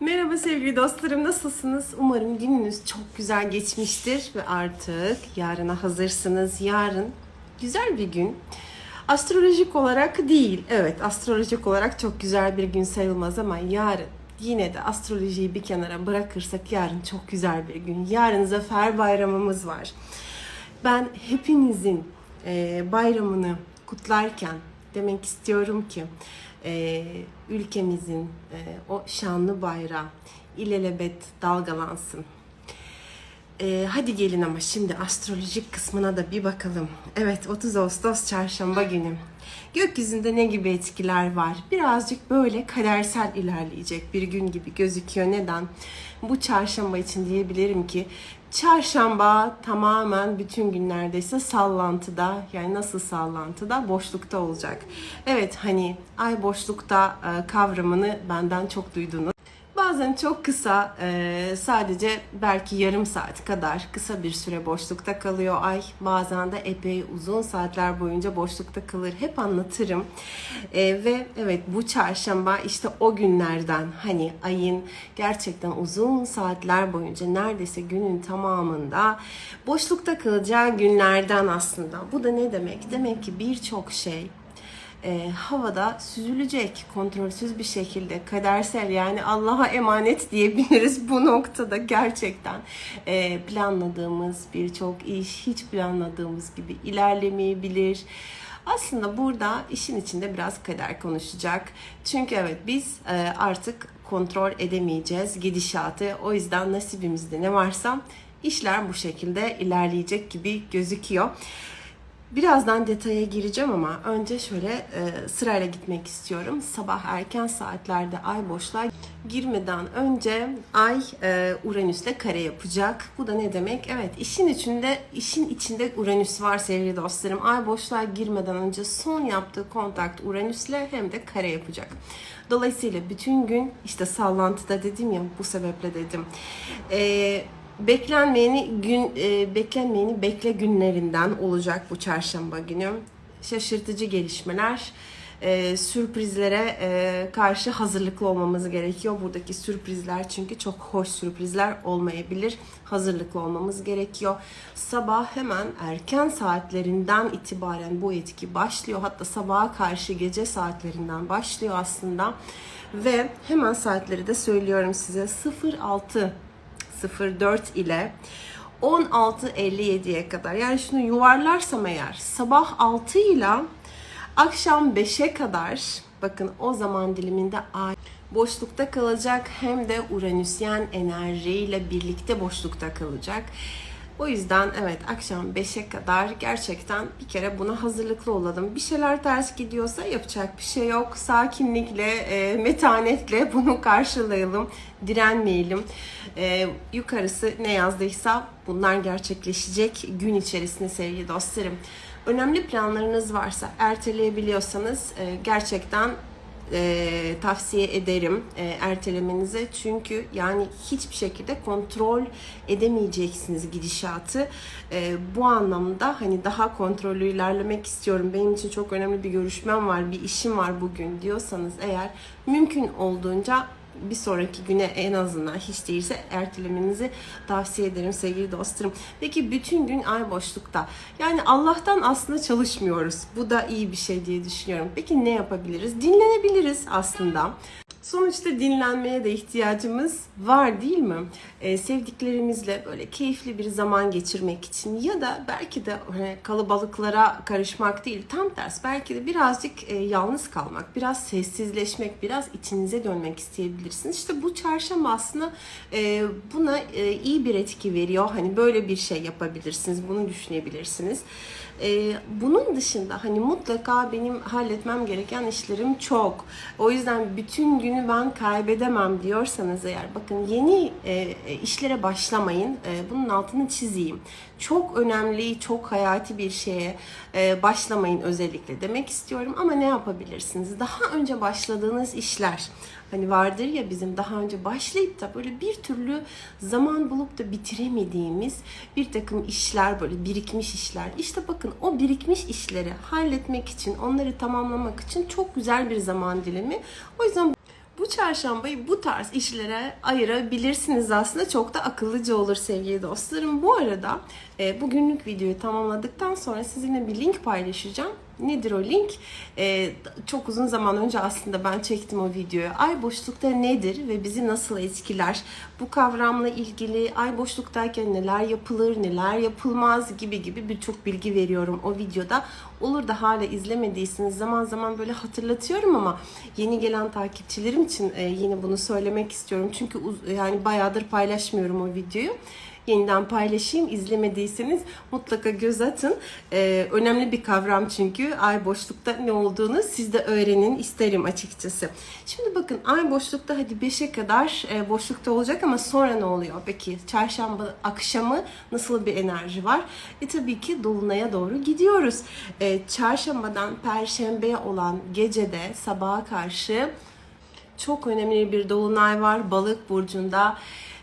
Merhaba sevgili dostlarım nasılsınız? Umarım gününüz çok güzel geçmiştir ve artık yarına hazırsınız. Yarın güzel bir gün. Astrolojik olarak değil. Evet astrolojik olarak çok güzel bir gün sayılmaz ama yarın yine de astrolojiyi bir kenara bırakırsak yarın çok güzel bir gün. Yarın Zafer Bayramımız var. Ben hepinizin bayramını kutlarken demek istiyorum ki e, ülkemizin e, o şanlı bayrağı ilelebet dalgalansın. E, hadi gelin ama şimdi astrolojik kısmına da bir bakalım. Evet 30 Ağustos çarşamba günü. Gökyüzünde ne gibi etkiler var? Birazcık böyle kadersel ilerleyecek bir gün gibi gözüküyor. Neden? Bu çarşamba için diyebilirim ki çarşamba tamamen bütün günlerde ise sallantıda yani nasıl sallantıda boşlukta olacak. Evet hani ay boşlukta e, kavramını benden çok duydunuz. Bazen çok kısa, e, sadece belki yarım saat kadar kısa bir süre boşlukta kalıyor ay. Bazen de epey uzun saatler boyunca boşlukta kalır. Hep anlatırım. E, ve evet bu çarşamba işte o günlerden hani ayın gerçekten uzun saatler boyunca neredeyse günün tamamında boşlukta kalacağı günlerden aslında. Bu da ne demek? Demek ki birçok şey e, havada süzülecek kontrolsüz bir şekilde kadersel yani Allah'a emanet diyebiliriz bu noktada gerçekten e, planladığımız birçok iş hiç planladığımız gibi ilerlemeyebilir. Aslında burada işin içinde biraz kader konuşacak. Çünkü evet biz e, artık kontrol edemeyeceğiz gidişatı. O yüzden nasibimizde ne varsa işler bu şekilde ilerleyecek gibi gözüküyor. Birazdan detaya gireceğim ama önce şöyle e, sırayla gitmek istiyorum. Sabah erken saatlerde ay boşluğa girmeden önce ay e, Uranüs'te kare yapacak. Bu da ne demek? Evet işin içinde işin içinde Uranüs var sevgili dostlarım. Ay boşluğa girmeden önce son yaptığı kontakt Uranüs'le hem de kare yapacak. Dolayısıyla bütün gün işte sallantıda dedim ya bu sebeple dedim. Eee beklenmeyeni gün e, beklenmeyeni bekle günlerinden olacak bu çarşamba günü. Şaşırtıcı gelişmeler, e, sürprizlere e, karşı hazırlıklı olmamız gerekiyor. Buradaki sürprizler çünkü çok hoş sürprizler olmayabilir. Hazırlıklı olmamız gerekiyor. Sabah hemen erken saatlerinden itibaren bu etki başlıyor. Hatta sabaha karşı gece saatlerinden başlıyor aslında. Ve hemen saatleri de söylüyorum size 06 04 ile 16.57'ye kadar yani şunu yuvarlarsam eğer sabah 6 ile akşam 5'e kadar bakın o zaman diliminde ay boşlukta kalacak hem de Uranüsyen enerjiyle birlikte boşlukta kalacak. O yüzden evet akşam 5'e kadar gerçekten bir kere buna hazırlıklı olalım. Bir şeyler ters gidiyorsa yapacak bir şey yok. Sakinlikle, e, metanetle bunu karşılayalım. Direnmeyelim. E, yukarısı ne yazdıysa bunlar gerçekleşecek gün içerisinde sevgili dostlarım. Önemli planlarınız varsa erteleyebiliyorsanız e, gerçekten e, tavsiye ederim e, ertelemenize. Çünkü yani hiçbir şekilde kontrol edemeyeceksiniz gidişatı. E, bu anlamda hani daha kontrollü ilerlemek istiyorum. Benim için çok önemli bir görüşmem var bir işim var bugün diyorsanız eğer mümkün olduğunca bir sonraki güne en azından hiç değilse ertelemenizi tavsiye ederim sevgili dostlarım. Peki bütün gün ay boşlukta. Yani Allah'tan aslında çalışmıyoruz. Bu da iyi bir şey diye düşünüyorum. Peki ne yapabiliriz? Dinlenebiliriz aslında. Sonuçta dinlenmeye de ihtiyacımız var değil mi? Ee, sevdiklerimizle böyle keyifli bir zaman geçirmek için ya da belki de hani kalabalıklara karışmak değil tam ters belki de birazcık e, yalnız kalmak, biraz sessizleşmek, biraz içinize dönmek isteyebilirsiniz. İşte bu çarşamba aslında e, buna e, iyi bir etki veriyor. Hani böyle bir şey yapabilirsiniz, bunu düşünebilirsiniz. Ee, bunun dışında hani mutlaka benim halletmem gereken işlerim çok. O yüzden bütün günü ben kaybedemem diyorsanız eğer bakın yeni e, işlere başlamayın. E, bunun altını çizeyim. Çok önemli, çok hayati bir şeye e, başlamayın özellikle demek istiyorum. Ama ne yapabilirsiniz? Daha önce başladığınız işler Hani vardır ya bizim daha önce başlayıp da böyle bir türlü zaman bulup da bitiremediğimiz bir takım işler böyle birikmiş işler. İşte bakın o birikmiş işleri halletmek için, onları tamamlamak için çok güzel bir zaman dilimi. O yüzden bu çarşambayı bu tarz işlere ayırabilirsiniz aslında. Çok da akıllıca olur sevgili dostlarım. Bu arada e, bugünlük videoyu tamamladıktan sonra sizinle bir link paylaşacağım. Nedir o link? E, çok uzun zaman önce aslında ben çektim o videoyu. Ay boşlukta nedir ve bizi nasıl etkiler? Bu kavramla ilgili ay boşluktayken neler yapılır, neler yapılmaz gibi gibi birçok bilgi veriyorum o videoda. Olur da hala izlemediyseniz zaman zaman böyle hatırlatıyorum ama yeni gelen takipçilerim için e, yine bunu söylemek istiyorum. Çünkü yani bayağıdır paylaşmıyorum o videoyu yeniden paylaşayım. İzlemediyseniz mutlaka göz atın. Ee, önemli bir kavram çünkü. Ay boşlukta ne olduğunu siz de öğrenin isterim açıkçası. Şimdi bakın ay boşlukta hadi 5'e kadar e, boşlukta olacak ama sonra ne oluyor? Peki çarşamba akşamı nasıl bir enerji var? E tabii ki dolunaya doğru gidiyoruz. E, çarşambadan perşembeye olan gecede sabaha karşı çok önemli bir dolunay var balık burcunda.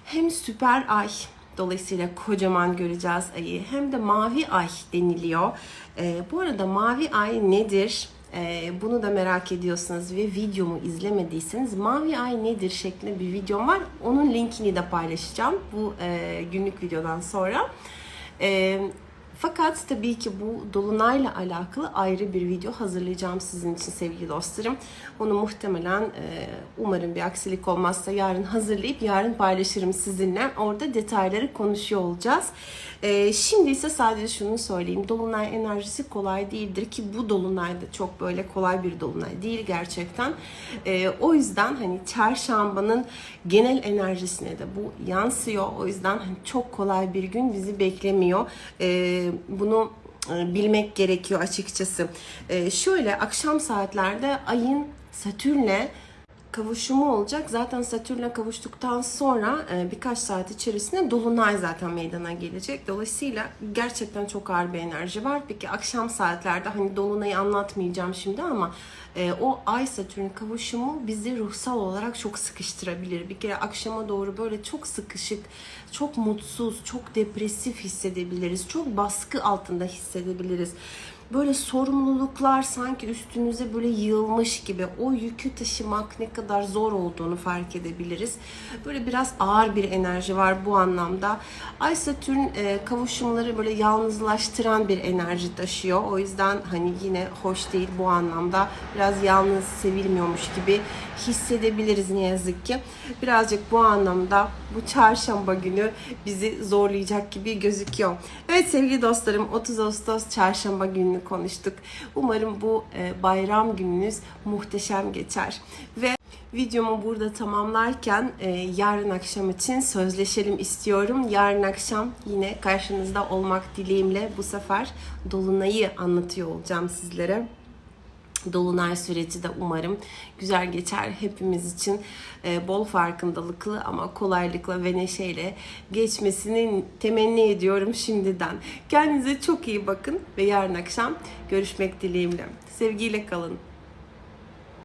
Hem süper ay dolayısıyla kocaman göreceğiz ayı hem de mavi ay deniliyor. Ee, bu arada mavi ay nedir? Ee, bunu da merak ediyorsanız ve videomu izlemediyseniz mavi ay nedir şeklinde bir videom var. Onun linkini de paylaşacağım bu e, günlük videodan sonra. Ee, fakat tabii ki bu dolunayla alakalı ayrı bir video hazırlayacağım sizin için sevgili dostlarım. Onu muhtemelen e, umarım bir aksilik olmazsa yarın hazırlayıp yarın paylaşırım sizinle. Orada detayları konuşuyor olacağız. E, şimdi ise sadece şunu söyleyeyim. Dolunay enerjisi kolay değildir ki bu dolunay da çok böyle kolay bir dolunay değil gerçekten. E, o yüzden hani çarşambanın genel enerjisine de bu yansıyor. O yüzden hani çok kolay bir gün bizi beklemiyor. Bunu e, bilmek gerekiyor açıkçası. E, şöyle akşam saatlerde ayın Satürn'le kavuşumu olacak. Zaten Satürn'le kavuştuktan sonra e, birkaç saat içerisinde Dolunay zaten meydana gelecek. Dolayısıyla gerçekten çok ağır bir enerji var. Peki akşam saatlerde hani Dolunay'ı anlatmayacağım şimdi ama e, o Ay Satürn kavuşumu bizi ruhsal olarak çok sıkıştırabilir. Bir kere akşama doğru böyle çok sıkışık, çok mutsuz, çok depresif hissedebiliriz. Çok baskı altında hissedebiliriz böyle sorumluluklar sanki üstünüze böyle yığılmış gibi o yükü taşımak ne kadar zor olduğunu fark edebiliriz. Böyle biraz ağır bir enerji var bu anlamda. Ay Satürn e, kavuşumları böyle yalnızlaştıran bir enerji taşıyor. O yüzden hani yine hoş değil bu anlamda. Biraz yalnız sevilmiyormuş gibi hissedebiliriz ne yazık ki. Birazcık bu anlamda bu çarşamba günü bizi zorlayacak gibi gözüküyor. Evet sevgili dostlarım 30 Ağustos çarşamba gününü konuştuk. Umarım bu e, bayram gününüz muhteşem geçer. Ve videomu burada tamamlarken e, yarın akşam için sözleşelim istiyorum. Yarın akşam yine karşınızda olmak dileğimle bu sefer Dolunay'ı anlatıyor olacağım sizlere. Dolunay süreci de umarım güzel geçer hepimiz için e, bol farkındalıklı ama kolaylıkla ve neşeyle geçmesini temenni ediyorum şimdiden. Kendinize çok iyi bakın ve yarın akşam görüşmek dileğimle. Sevgiyle kalın.